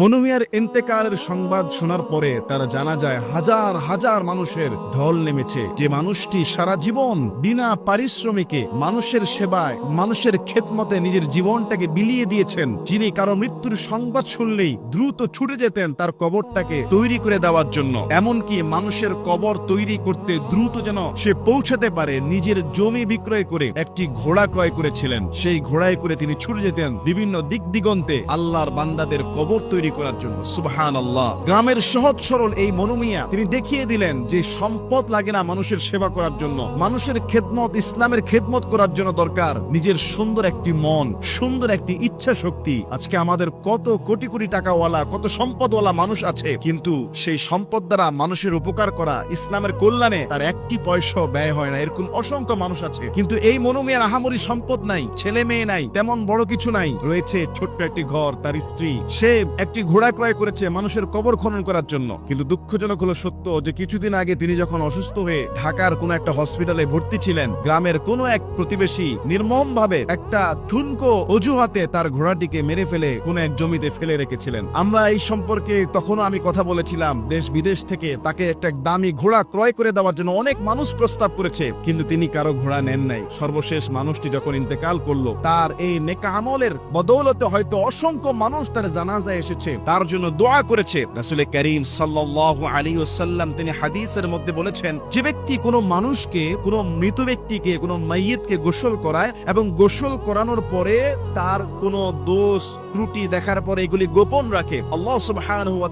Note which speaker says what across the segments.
Speaker 1: মনুমিয়ার ইন্তেকালের সংবাদ শোনার পরে তারা জানা যায়, হাজার হাজার মানুষের ঢল নেমেছে। যে মানুষটি সারা জীবন বিনা পারিশ্রমিকে মানুষের সেবায়, মানুষের খেদমতে নিজের জীবনটাকে বিলিয়ে দিয়েছেন, যিনি কারও মৃত্যুর সংবাদ শুনলেই দ্রুত ছুটে যেতেন তার কবরটাকে তৈরি করে দেওয়ার জন্য। এমনকি মানুষের কবর তৈরি করতে দ্রুত যেন সে পৌঁছাতে পারে, নিজের জমি বিক্রয় করে একটি ঘোড়া ক্রয় করেছিলেন। সেই ঘোড়ায় করে তিনি ছুটে যেতেন বিভিন্ন দিক দিগন্তে। আল্লাহর বান্দাদের কবর তৈরি করার জন্য। সুবহান আল্লাহ গ্রামের সহজ সরল এই মনুমিয়া তিনি দেখিয়ে দিলেন যে সম্পদ লাগে না মানুষের সেবা করার জন্য। মানুষের খেদমত, ইসলামের খেদমত করার জন্য দরকার। নিজের সুন্দর একটি মন, সুন্দর একটি ইচ্ছা শক্তি আজকে আমাদের কত কোটি কোটি টাকাওয়ালা, কত সম্পদওয়ালা মানুষ আছে। কিন্তু সেই সম্পদ দ্বারা মানুষের উপকার করা, ইসলামের কল্যাণে তার একটি পয়সাও ব্যয় হয় না। এরকম অসংখ্য মানুষ আছে। কিন্তু এই মনুমিয়ার আহামরি সম্পদ নাই ছেলে মেয়ে নাই, তেমন বড় কিছু নাই। রয়েছে ছোট্ট একটি ঘর, তার স্ত্রী। সে একটি ঘোড়া ক্রয় করেছে মানুষের কবর খনন করার জন্য। কিন্তু দুঃখজনক হলো সত্য যে কিছুদিন আগে তিনি যখন অসুস্থ হয়ে ঢাকার কোন একটা হসপিটালে ভর্তি ছিলেন, গ্রামের কোন এক প্রতিবেশী নির্মম ভাবে একটা ঠুনকো অজুহাতে তার ঘোড়াটিকে মেরে ফেলে কোন এক জমিতে ফেলে রেখেছিলেন। আমরা এই সম্পর্কে তখনও আমি কথা বলেছিলাম, দেশ বিদেশ থেকে তাকে একটা দামি ঘোড়া ক্রয় করে দেওয়ার জন্য অনেক মানুষ প্রস্তাব করেছে, কিন্তু তিনি কারও ঘোড়া নেন নাই। সর্বশেষ মানুষটি যখন ইন্তেকাল করল, তার এই নেকা আমলের বদৌলতে হয়তো অসংখ্য মানুষ তার জানাজায় এসেছে তার জন্য দোয়া করেছে। রাসুল করিম সাল্লাল্লাহু আলাইহি ওয়াসাল্লাম তিনি হাদিসের মধ্যে বলেছেন, যে ব্যক্তি কোনো মানুষকে, কোনো মৃত ব্যক্তিকে, কোনো মাইয়িতকে গোসল করায় এবং গোসল করানোর পরে তার কোনো দোষ, ত্রুটি দেখার পরে এগুলি গোপন রাখে, আল্লাহ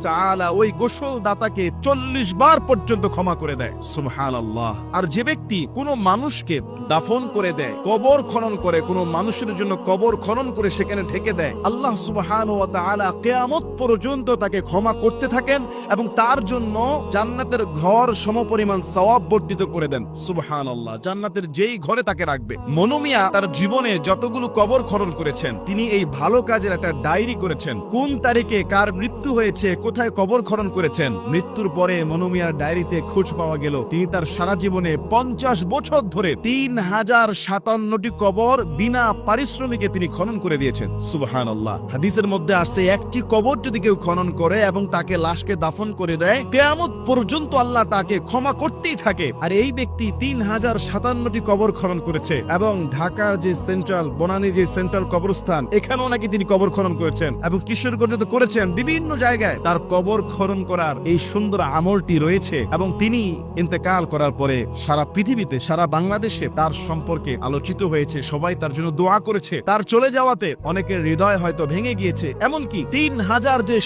Speaker 1: তাআলা ওই গোসল দাতাকে 40 বার পর্যন্ত ক্ষমা করে দেয়। সুবহানাল্লাহ। আর যে ব্যক্তি কোনো মানুষকে দাফন করে দেয়, কবর খনন করে, কোনো মানুষের জন্য কবর খনন করে সেখানে ঢেকে দেয়, আল্লাহ সুবহানাহু ওয়া তাআলা কিয়ামত পর্যন্ত তাকে ক্ষমা করতে থাকেন এবং তার জন্য জান্নাতের ঘর সমপরিমাণ সওয়াব বর্ধিত করে দেন। সুবহানাল্লাহ, জান্নাতের যেই ঘরে তাকে রাখবে। মনোমিয়া তার জীবনে যতগুলো কবর খনন করেছেন, তিনি এই ভালো কাজের একটা ডায়েরি করেছেন। কোন তারিখে কার মৃত্যু হয়েছে, কোথায় কবর খনন করেছেন, মৃত্যুর পরে মনোমিয়ার ডায়েরিতে খোঁজ পাওয়া গেল, তিনি তার সারা জীবনে পঞ্চাশ বছর ধরে তিন হাজার সাতান্নটি কবর বিনা পারিশ্রমিকে তিনি খনন করে দিয়েছেন। সুবহান আল্লাহ হাদিসের মধ্যে আসছে একটি কবর যদি কেউ খনন করে এবং তাকে লাশকে দাফন করে দেয়, কেয়ামত পর্যন্ত আল্লাহ তাকে ক্ষমা করতেই থাকে। আর এই ব্যক্তি তিন হাজার সাতান্নটি কবর খনন করেছে এবং ঢাকার যে সেন্ট্রাল, বনানী যে সেন্ট্রাল কবরস্থান, এখানেও নাকি তিনি কবর খনন করেছেন এবং কিশোরগঞ্জে তো করেছেন বিভিন্ন জায়গায়। তার কবর খনন করার এই সুন্দর আমলটি রয়েছে এবং তিনি ইন্তেকাল করার পরে সারা পৃথিবীতে, সারা বাংলাদেশে তার সম্পর্কে আলোচিত হয়েছে। সবাই তার জন্য দোয়া করেছে। তার চলে যাওয়াতে অনেকের হৃদয় হয়তো ভেঙে গিয়েছে। এমনকি তিন হাজার যে